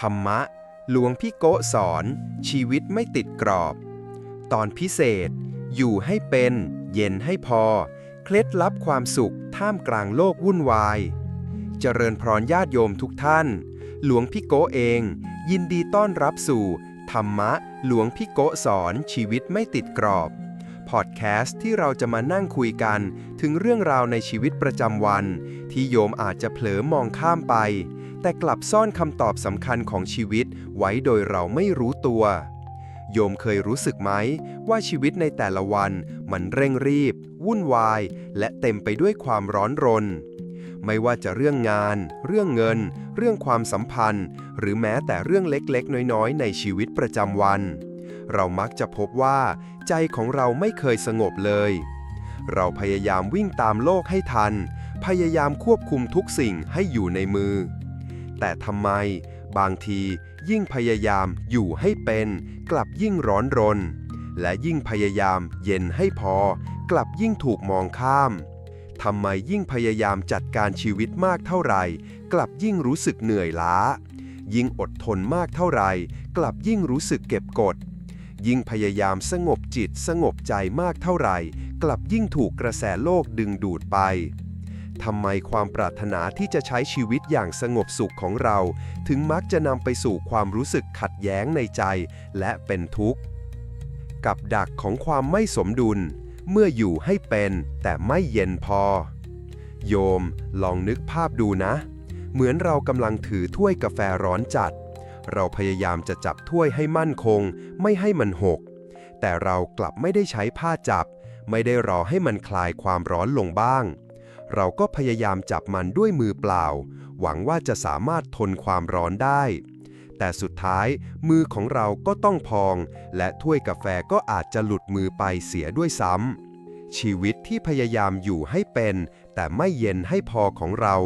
ธรรมะ หลวงพี่โกสอนชีวิตไม่ติดกรอบ ตอนพิเศษ อยู่ให้เป็น เย็นให้พอ เคล็ดลับความสุขท่ามกลางโลกวุ่นวาย เจริญพรญาติโยมทุกท่าน หลวงพี่โกเอง ยินดีต้อนรับสู่ ธรรมะ หลวงพี่โกสอนชีวิตไม่ติดกรอบพอดแคสต์ที่เราจะมานั่งคุยกัน ถึงเรื่องราวในชีวิตประจำวัน ที่โยมอาจจะเผลอมองข้ามไป แต่กลับซ่อนคำตอบสำคัญของชีวิตไว้โดยเราไม่รู้ตัว โยมเคยรู้สึกไหม ว่าชีวิตในแต่ละวันมันเร่งรีบ วุ่นวาย และเต็มไปด้วยความร้อนรน ไม่ว่าจะเรื่องงาน เรื่องเงิน เรื่องความสัมพันธ์ หรือแม้แต่เรื่องเล็กๆ น้อยๆ ในชีวิตประจำวัน เรามักจะพบว่า ใจของเราไม่เคยสงบเลยเราพยายามวิ่งตามโลกให้ทัน พยายามควบคุมทุกสิ่งให้อยู่ในมือ แต่ทำไม บางทียิ่งพยายามอยู่ให้เป็น กลับยิ่งร้อนรน และยิ่งพยายามเย็นให้พอ กลับยิ่งถูกมองข้ามทำไมยิ่งพยายามจัดการชีวิตมากเท่าไหร่ กลับยิ่งรู้สึกเหนื่อยล้า ยิ่งอดทนมากเท่าไหร่ กลับยิ่งรู้สึกเก็บกด ยิ่งพยายามสงบจิตสงบใจมากเท่าไหร่ กลับยิ่งถูกกระแสโลกดึงดูดไป ทำไมความปรารถนาที่จะใช้ชีวิตอย่างสงบสุขของเรา ถึงมักจะนำไปสู่ความรู้สึกขัดแย้งในใจและเป็นทุกข์ กับดักของความไม่สมดุล เมื่ออยู่ให้เป็นแต่ไม่เย็นพอ โยมลองนึกภาพดูนะ เหมือนเรากำลังถือถ้วยกาแฟร้อนจัด เราพยายามจะจับถ้วยให้มั่นคง ไม่ให้มันหก แต่เรากลับไม่ได้ใช้ผ้าจับ ไม่ได้รอให้มันคลายความร้อนลงบ้าง เราก็พยายามจับมันด้วยมือเปล่า หวังว่าจะสามารถทนความร้อนได้ แต่สุดท้ายมือของเราก็ต้องพอง และถ้วยกาแฟก็อาจจะหลุดมือไปเสียด้วยซ้ำชีวิตที่พยายามอยู่ให้เป็น แต่ไม่เย็นให้พอของเรา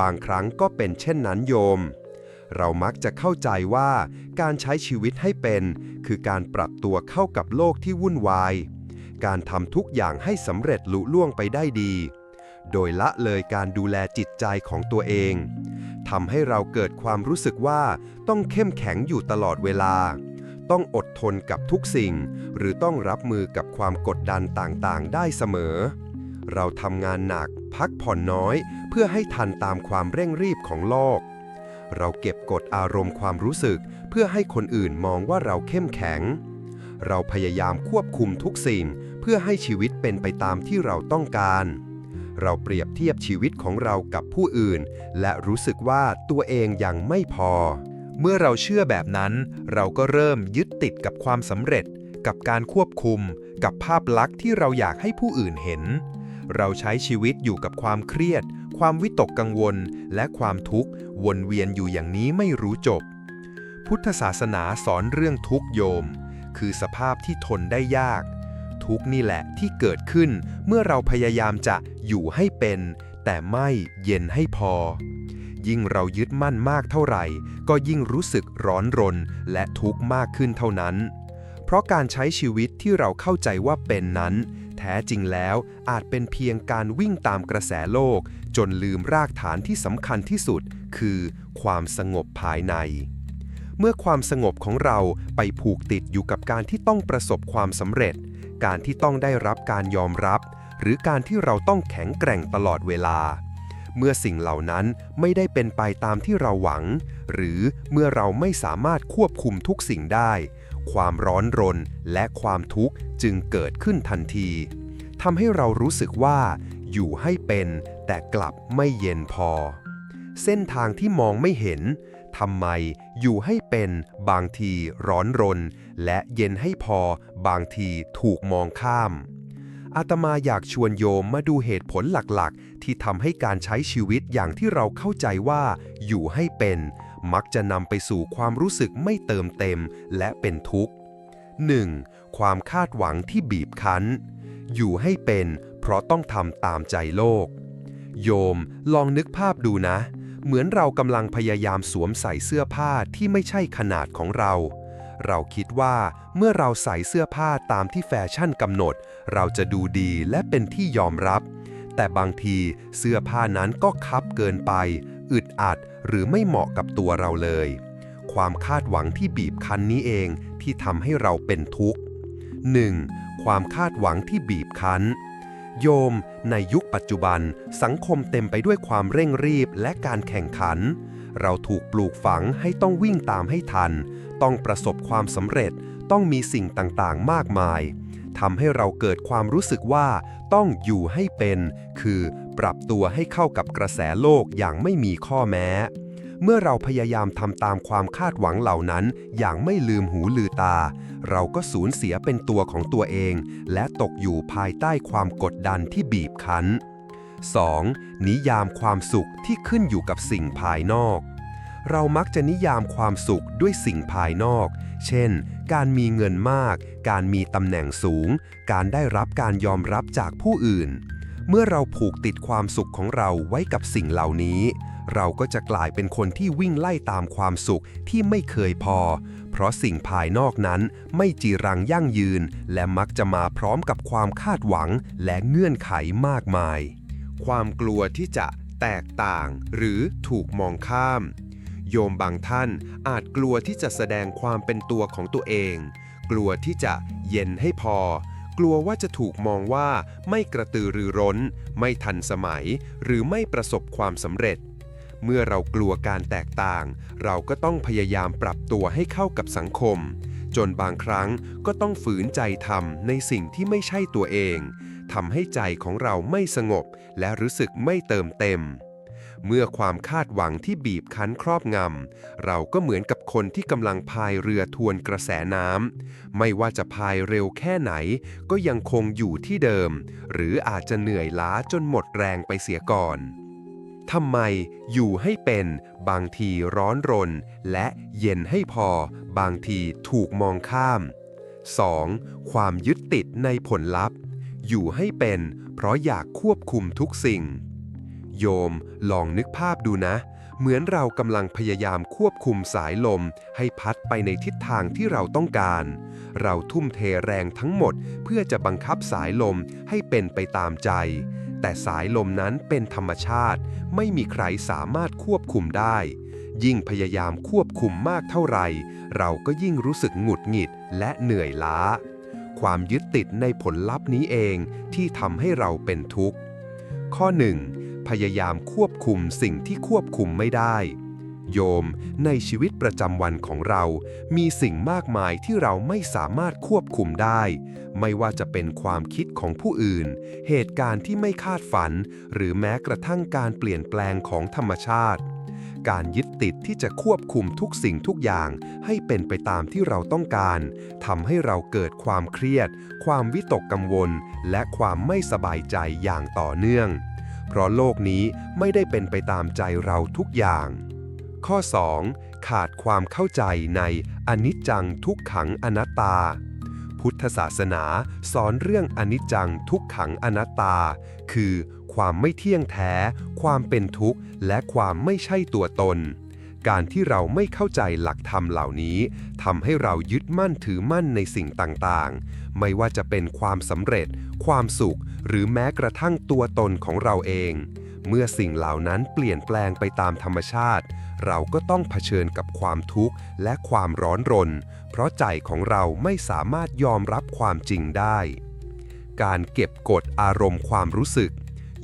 บางครั้งก็เป็นเช่นนั้นโยมเรามักจะเข้าใจว่าการใช้ชีวิตให้เป็น คือการปรับตัวเข้ากับโลกที่วุ่นวาย การทำทุกอย่างให้สำเร็จลุล่วงไปได้ดี โดยละเลยการดูแลจิตใจของตัวเองทำให้เราเกิดความรู้สึกว่าต้องเข้มแข็งอยู่ตลอดเวลา ต้องอดทนกับทุกสิ่ง หรือต้องรับมือกับความกดดันต่างๆ ได้เสมอ เราทำงานหนัก พักผ่อนน้อย เพื่อให้ทันตามความเร่งรีบของโลก เราเก็บกดอารมณ์ความรู้สึก เพื่อให้คนอื่นมองว่าเราเข้มแข็ง เราพยายามควบคุมทุกสิ่ง เพื่อให้ชีวิตเป็นไปตามที่เราต้องการ เราเปรียบเทียบชีวิตของเรากับผู้อื่น และรู้สึกว่าตัวเองยังไม่พอ เมื่อเราเชื่อแบบนั้น เราก็เริ่มยึดติดกับความสำเร็จ กับการควบคุม กับภาพลักษณ์ที่เราอยากให้ผู้อื่นเห็น เราใช้ชีวิตอยู่กับความเครียด ความวิตกกังวล และความทุกข์วนเวียนอยู่อย่างนี้ไม่รู้จบ พุทธศาสนาสอนเรื่องทุกโยม คือสภาพที่ทนได้ยาก ทุกข์นี่แหละที่เกิดขึ้น เมื่อเราพยายามจะอยู่ให้เป็น แต่ไม่เย็นให้พอ ยิ่งเรายึดมั่นมากเท่าไหร่ ก็ยิ่งรู้สึกร้อนรนและทุกข์มากขึ้นเท่านั้น เพราะการใช้ชีวิตที่เราเข้าใจว่าเป็นนั้น แท้จริงแล้วอาจเป็นเพียงการวิ่งตามกระแสโลก จนลืมรากฐานที่สำคัญที่สุด คือความสงบภายในเมื่อความสงบของเราไปผูกติดอยู่กับการที่ต้องประสบความสำเร็จ การที่ต้องได้รับการยอมรับ หรือการที่เราต้องแข็งแกร่งตลอดเวลา เมื่อสิ่งเหล่านั้นไม่ได้เป็นไปตามที่เราหวัง หรือเมื่อเราไม่สามารถควบคุมทุกสิ่งได้ ความร้อนรนและความทุกข์จึงเกิดขึ้นทันทีทำให้เรารู้สึกว่า อยู่ให้เป็นแต่กลับไม่เย็นพอ เส้นทางที่มองไม่เห็นทำไมอยู่ให้เป็นบางทีร้อนรนและเย็นให้พอบางทีถูกมองข้าม อาตมาอยากชวนโยมมาดูเหตุผลหลักๆ ที่ทำให้การใช้ชีวิตอย่างที่เราเข้าใจว่า อยู่ให้เป็น มักจะนำไปสู่ความรู้สึกไม่เติมเต็มและเป็นทุกข์ 1. ความคาดหวังที่บีบคั้น อยู่ให้เป็น เพราะต้องทำตามใจโลก โยมลองนึกภาพดูนะ เหมือนเรากำลังพยายามสวมใส่เสื้อผ้าที่ไม่ใช่ขนาดของเรา เราคิดว่าเมื่อเราใส่เสื้อผ้าตามที่แฟชั่นกำหนด เราจะดูดีและเป็นที่ยอมรับ แต่บางทีเสื้อผ้านั้นก็คับเกินไป อึดอัดหรือไม่เหมาะกับตัวเราเลย ความคาดหวังที่บีบคั้นนี้เองที่ทำให้เราเป็นทุกข์ 1. ความคาดหวังที่บีบคั้น โยม ในยุคปัจจุบัน สังคมเต็มไปด้วยความเร่งรีบและการแข่งขัน เราถูกปลูกฝังให้ต้องวิ่งตามให้ทัน ต้องประสบความสำเร็จ ต้องมีสิ่งต่างๆ มากมายทำให้เราเกิดความรู้สึกว่าต้องอยู่ให้เป็น คือปรับตัวให้เข้ากับกระแสโลกอย่างไม่มีข้อแม้ เมื่อเราพยายามทำตามความคาดหวังเหล่านั้น อย่างไม่ลืมหูลือตา เราก็สูญเสียเป็นตัวของตัวเอง และตกอยู่ภายใต้ความกดดันที่บีบคั้น 2. นิยามความสุขที่ขึ้นอยู่กับสิ่งภายนอก เรามักจะนิยามความสุขด้วยสิ่งภายนอก เช่น การมีเงินมาก การมีตำแหน่งสูง การได้รับการยอมรับจากผู้อื่น เมื่อเราผูกติดความสุขของเราไว้กับสิ่งเหล่านี้ เราก็จะกลายเป็นคนที่วิ่งไล่ตามความสุขที่ไม่เคยพอ เพราะสิ่งภายนอกนั้นไม่จีรังยั่งยืน และมักจะมาพร้อมกับความคาดหวังและเงื่อนไขมากมาย ความกลัวที่จะแตกต่างหรือถูกมองข้าม โยมบางท่านอาจกลัวที่จะแสดงความเป็นตัวของตัวเอง กลัวที่จะเย็นให้พอ กลัวว่าจะถูกมองว่าไม่กระตือรือร้น ไม่ทันสมัย หรือไม่ประสบความสำเร็จ เมื่อเรากลัวการแตกต่าง เราก็ต้องพยายามปรับตัวให้เข้ากับสังคมจนบางครั้งก็ต้องฝืนใจทำในสิ่งที่ไม่ใช่ตัวเอง ทำให้ใจของเราไม่สงบ และรู้สึกไม่เติมเต็ม เมื่อความคาดหวังที่บีบคั้นครอบงำเราก็เหมือนกับคนที่กำลังพายเรือทวนกระแสน้ำไม่ว่าจะพายเร็วแค่ไหน ก็ยังคงอยู่ที่เดิม หรืออาจจะเหนื่อยล้าจนหมดแรงไปเสียก่อนทำไมอยู่ให้เป็นบางทีร้อนรน และเย็นให้พอ บางทีถูกมองข้าม 2. ความยึดติดในผลลัพธ์ อยู่ให้เป็น เพราะอยากควบคุมทุกสิ่ง โยมลองนึกภาพดูนะ เหมือนเรากำลังพยายามควบคุมสายลม ให้พัดไปในทิศทางที่เราต้องการ เราทุ่มเทแรงทั้งหมด เพื่อจะบังคับสายลมให้เป็นไปตามใจ แต่สายลมนั้นเป็นธรรมชาติ ไม่มีใครสามารถควบคุมได้ ยิ่งพยายามควบคุมมากเท่าไหร่ เราก็ยิ่งรู้สึกหงุดหงิดและเหนื่อยล้า ความยึดติดในผลลัพธ์นี้เองที่ทำให้เราเป็นทุกข์ ข้อ 1. พยายามควบคุมสิ่งที่ควบคุมไม่ได้ โยม ในชีวิตประจำวันของเรา มีสิ่งมากมายที่เราไม่สามารถควบคุมได้ ไม่ว่าจะเป็นความคิดของผู้อื่น เหตุการณ์ที่ไม่คาดฝัน หรือแม้กระทั่งการเปลี่ยนแปลงของธรรมชาติ การยึดติดที่จะควบคุมทุกสิ่งทุกอย่าง ให้เป็นไปตามที่เราต้องการทำให้เราเกิดความเครียด ความวิตกกังวล และความไม่สบายใจอย่างต่อเนื่อง เพราะโลกนี้ไม่ได้เป็นไปตามใจเราทุกอย่าง ข้อ 2. ขาดความเข้าใจในอนิจจังทุกขังอนัตตาพุทธศาสนาสอนเรื่องอนิจจังทุกขังอนัตตา คือ ความไม่เที่ยงแท้ ความเป็นทุกข์ และความไม่ใช่ตัวตน การที่เราไม่เข้าใจหลักธรรมเหล่านี้ทำให้เรายึดมั่นถือมั่นในสิ่งต่างๆ ไม่ว่าจะเป็นความสำเร็จ ความสุข หรือแม้กระทั่งตัวตนของเราเอง เมื่อสิ่งเหล่านั้นเปลี่ยนแปลงไปตามธรรมชาติ เราก็ต้องเผชิญกับความทุกข์และความร้อนรน เพราะใจของเราไม่สามารถยอมรับความจริงได้การเก็บกดอารมณ์ความรู้สึก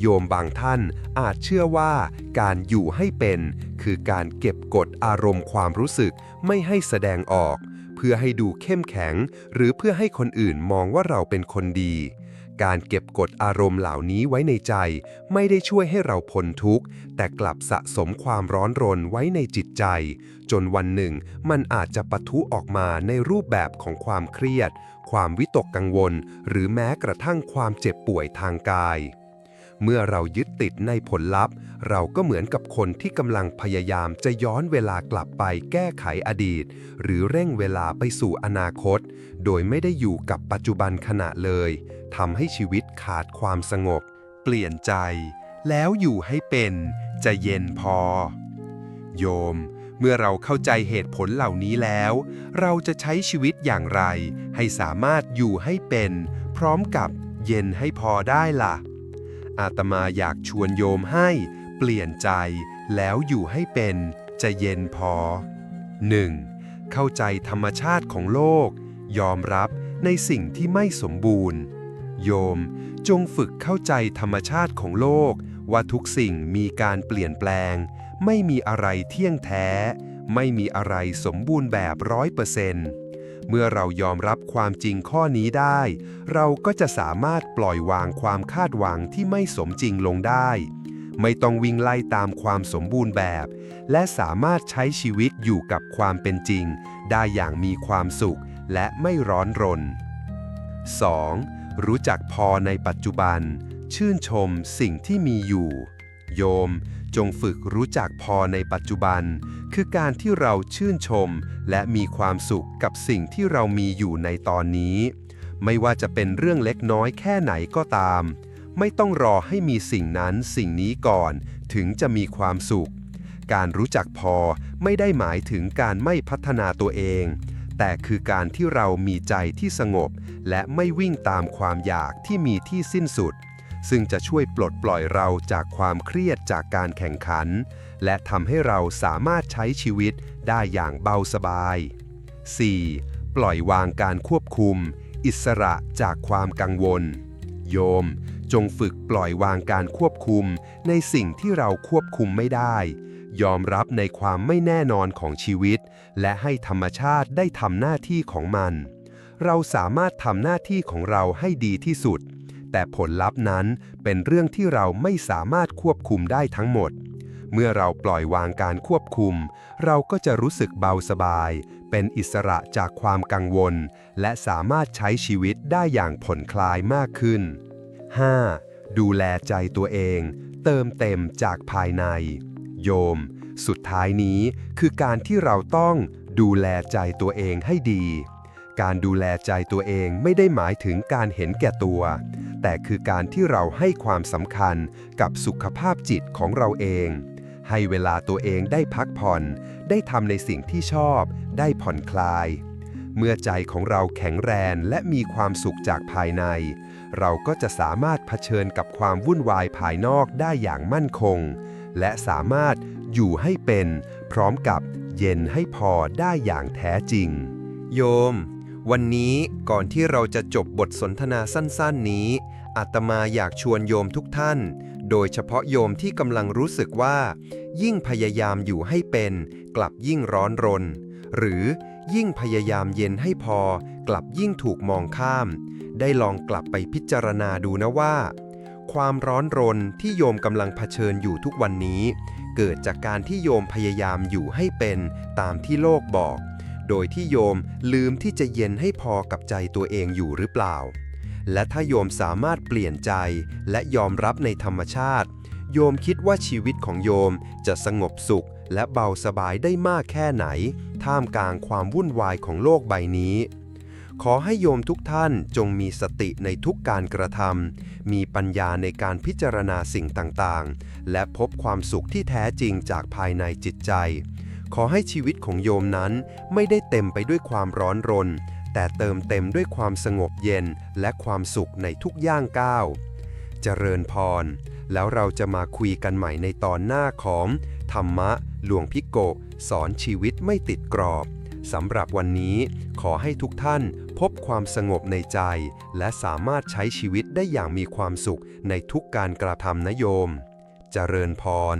โยมบางท่านอาจเชื่อว่าการอยู่ให้เป็น คือการเก็บกดอารมณ์ความรู้สึกไม่ให้แสดงออก เพื่อให้ดูเข้มแข็ง หรือเพื่อให้คนอื่นมองว่าเราเป็นคนดี การเก็บกดอารมณ์เหล่านี้ไว้ในใจ ไม่ได้ช่วยให้เราพ้นทุกข์ แต่กลับสะสมความร้อนรนไว้ในจิตใจ จนวันหนึ่ง มันอาจจะปะทุออกมาในรูปแบบของความเครียด ความวิตกกังวล หรือแม้กระทั่งความเจ็บป่วยทางกาย เมื่อเรายึดติดในผลลัพธ์ เราก็เหมือนกับคนที่กำลังพยายามจะย้อนเวลากลับไปแก้ไขอดีต หรือเร่งเวลาไปสู่อนาคต โดยไม่ได้อยู่กับปัจจุบันขณะเลยทำให้ชีวิตขาดความสงบ เปลี่ยนใจ แล้วอยู่ให้เป็นจะเย็นพอ โยม เมื่อเราเข้าใจเหตุผลเหล่านี้แล้ว เราจะใช้ชีวิตอย่างไร ให้สามารถอยู่ให้เป็น พร้อมกับเย็นให้พอได้ล่ะ อาตมาอยากชวนโยมให้ เปลี่ยนใจแล้วอยู่ให้เป็นจะเย็นพอ 1. เข้าใจธรรมชาติของโลก ยอมรับในสิ่งที่ไม่สมบูรณ์ โยมจงฝึกเข้าใจธรรมชาติของโลก ว่าทุกสิ่งมีการเปลี่ยนแปลง ไม่มีอะไรเที่ยงแท้ ไม่มีอะไรสมบูรณ์แบบร้อยเปอร์เซนต์ เมื่อเรายอมรับความจริงข้อนี้ได้ เราก็จะสามารถปล่อยวางความคาดหวังที่ไม่สมจริงลงได้ ไม่ต้องวิ่งไล่ตามความสมบูรณ์แบบ และสามารถใช้ชีวิตอยู่กับความเป็นจริง ได้อย่างมีความสุขและไม่ร้อนรน 2. รู้จักพอในปัจจุบัน ชื่นชมสิ่งที่มีอยู่ โยม จงฝึกรู้จักพอในปัจจุบัน คือการที่เราชื่นชม และมีความสุขกับสิ่งที่เรามีอยู่ในตอนนี้ ไม่ว่าจะเป็นเรื่องเล็กน้อยแค่ไหนก็ตาม ไม่ต้องรอให้มีสิ่งนั้นสิ่งนี้ก่อน ถึงจะมีความสุข การรู้จักพอไม่ได้หมายถึงการไม่พัฒนาตัวเอง แต่คือการที่เรามีใจที่สงบ และไม่วิ่งตามความอยากที่มีที่สิ้นสุด ซึ่งจะช่วยปลดปล่อยเราจากความเครียดจากการแข่งขัน และทำให้เราสามารถใช้ชีวิตได้อย่างเบาสบาย 4. ปล่อยวางการควบคุม อิสระจากความกังวล โยม จงฝึกปล่อยวางการควบคุมในสิ่งที่เราควบคุมไม่ได้ ยอมรับในความไม่แน่นอนของชีวิต และให้ธรรมชาติได้ทำหน้าที่ของมัน เราสามารถทำหน้าที่ของเราให้ดีที่สุด แต่ผลลัพธ์นั้นเป็นเรื่องที่เราไม่สามารถควบคุมได้ทั้งหมด เมื่อเราปล่อยวางการควบคุม เราก็จะรู้สึกเบาสบาย เป็นอิสระจากความกังวล และสามารถใช้ชีวิตได้อย่างผ่อนคลายมากขึ้น 5. ดูแลใจตัวเอง เติมเต็มจากภายใน โยม สุดท้ายนี้คือการที่เราต้องดูแลใจตัวเองให้ดี การดูแลใจตัวเองไม่ได้หมายถึงการเห็นแก่ตัว แต่คือการที่เราให้ความสำคัญกับสุขภาพจิตของเราเอง ให้เวลาตัวเองได้พักผ่อน ได้ทำในสิ่งที่ชอบ ได้ผ่อนคลาย เมื่อใจของเราแข็งแรงและมีความสุขจากภายใน เราก็จะสามารถเผชิญกับความวุ่นวายภายนอกได้อย่างมั่นคง และสามารถอยู่ให้เป็น พร้อมกับเย็นให้พอได้อย่างแท้จริง โยมวันนี้ก่อนที่เราจะจบบทสนทนาสั้นๆนี้ อาตมาอยากชวนโยมทุกท่าน โดยเฉพาะโยมที่กำลังรู้สึกว่า ยิ่งพยายามอยู่ให้เป็น กลับยิ่งร้อนรน หรือยิ่งพยายามเย็นให้พอ กลับยิ่งถูกมองข้าม ได้ลองกลับไปพิจารณาดูนะว่า ความร้อนรนที่โยมกำลังเผชิญอยู่ทุกวันนี้ เกิดจากการที่โยมพยายามอยู่ให้เป็นตามที่โลกบอก โดยที่โยมลืมที่จะเย็นให้พอกับใจตัวเองอยู่หรือเปล่า และถ้าโยมสามารถเปลี่ยนใจและยอมรับในธรรมชาติ โยมคิดว่าชีวิตของโยมจะสงบสุขและเบาสบายได้มากแค่ไหน ท่ามกลางความวุ่นวายของโลกใบนี้ ขอให้โยมทุกท่านจงมีสติในทุกการกระทำมีปัญญาในการพิจารณาสิ่งต่างๆ และพบความสุขที่แท้จริงจากภายในจิตใจ ขอให้ชีวิตของโยมนั้นไม่ได้เต็มไปด้วยความร้อนรน แต่เติมเต็มด้วยความสงบเย็นและความสุขในทุกย่างก้าว เจริญพร แล้วเราจะมาคุยกันใหม่ในตอนหน้าของ ธรรมะ หลวงพิโกสอนชีวิตไม่ติดกรอบสำหรับวันนี้ขอให้ทุกท่านพบความสงบในใจ และสามารถใช้ชีวิตได้อย่างมีความสุขในทุกการกระทำนโยม เจริญพร